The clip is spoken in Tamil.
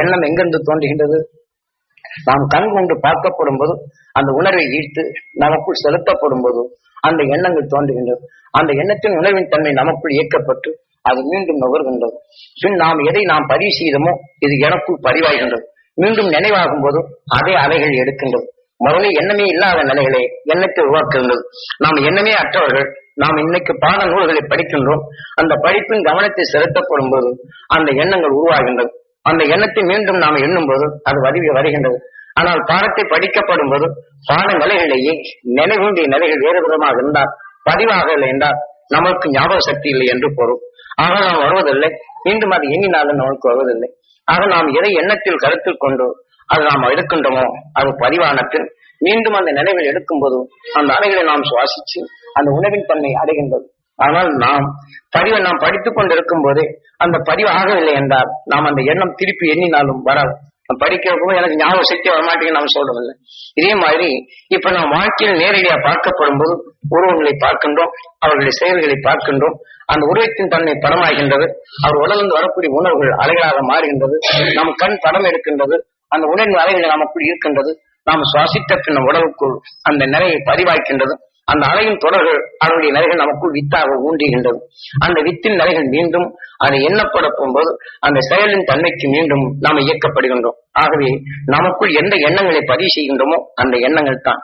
எண்ணம் எங்கிருந்து தோன்றுகின்றது? நாம் கண் கொண்டு பார்க்கப்படும் போது அந்த உணர்வை ஈர்த்து நமக்குள் செலுத்தப்படும் போது அந்த எண்ணங்கள் தோன்றுகின்றது. அந்த எண்ணத்தின் உணர்வின் தன்மை நமக்குள் இயக்கப்பட்டு அது மீண்டும் நுகர்கின்றது. பின் நாம் எதை நாம் பதிவு செய்தோமோ இது எனக்குள் பதிவாகின்றது. மீண்டும் நினைவாகும் போது அதே அலைகள் எடுக்கின்றது. முதல்ல எண்ணமே இல்லாத நிலைகளை எண்ணத்தை உருவாக்குகின்றது. நாம் எண்ணமே அற்றவர்கள் நாம் இன்னைக்கு பாட நூல்களை படிக்கின்றோம். அந்த படிப்பின் கவனத்தை செலுத்தப்படும் போது அந்த எண்ணங்கள் உருவாகின்றது. அந்த எண்ணத்தை மீண்டும் நாம் எண்ணும் போது அது வடிவ வருகின்றது. ஆனால் பாடத்தை படிக்கப்படும் போது பாட நிலைகளிலேயே நினைவுண்டிய நிலைகள் வேறு விதமாக இருந்தால் பதிவாக இல்லை என்றால் நமக்கு ஞாபக சக்தி இல்லை என்று பொருள். ஆக நாம் வருவதில்லை. மீண்டும் அது எண்ணினாலும் நமக்கு வருவதில்லை. ஆக நாம் எதை எண்ணத்தில் கருத்தில் கொண்டு அது நாம் எடுக்கின்றோமோ அது பதிவான பின் மீண்டும் அந்த நினைவில் எடுக்கும்போது அந்த அலைகளை நாம் சுவாசிச்சு அந்த உணவின் தன்மை அடைகின்றது. ஆனால் நாம் பதிவை நாம் படித்துக் கொண்டிருக்கும் போதே அந்த பதிவு ஆகவில்லை என்றால் நாம் அந்த எண்ணம் திருப்பி எண்ணினாலும் வராது. படிக்கிறப்போ எனக்கு ஞாபக சக்தி வரமாட்டேங்குன்னு நாம் சொல்றதில்லை. இதே மாதிரி இப்ப நாம் வாழ்க்கையில் நேரடியா பார்க்கப்படும் போது உருவங்களை பார்க்கின்றோம் அவர்களுடைய செயல்களை பார்க்கின்றோம். அந்த உருவத்தின் தன்மை படமாகின்றது. அவர் உடலிருந்து வரக்கூடிய உணவுகள் அலைகளாக மாறுகின்றது. நம் கண் படம் எடுக்கின்றது. அந்த உணர்வு அலைகள் நமக்குள் இருக்கின்றது. நாம் சுவாசித்த பின் உடலுக்குள் அந்த நிலையை பதிவாக்கின்றது. அந்த அலையின் தொடர்கள் அதனுடைய நிலைகள் நமக்குள் வித்தாக ஊன்றுகின்றது அந்த வித்தின் நிலைகள் மீண்டும் அதை எண்ணப்பட போகும்போது அந்த செயலின் தன்மைக்கு மீண்டும் நாம் இயக்கப்படுகின்றோம். ஆகவே நமக்குள் எந்த எண்ணங்களை பதிவு செய்கின்றோமோ அந்த எண்ணங்கள் தான்.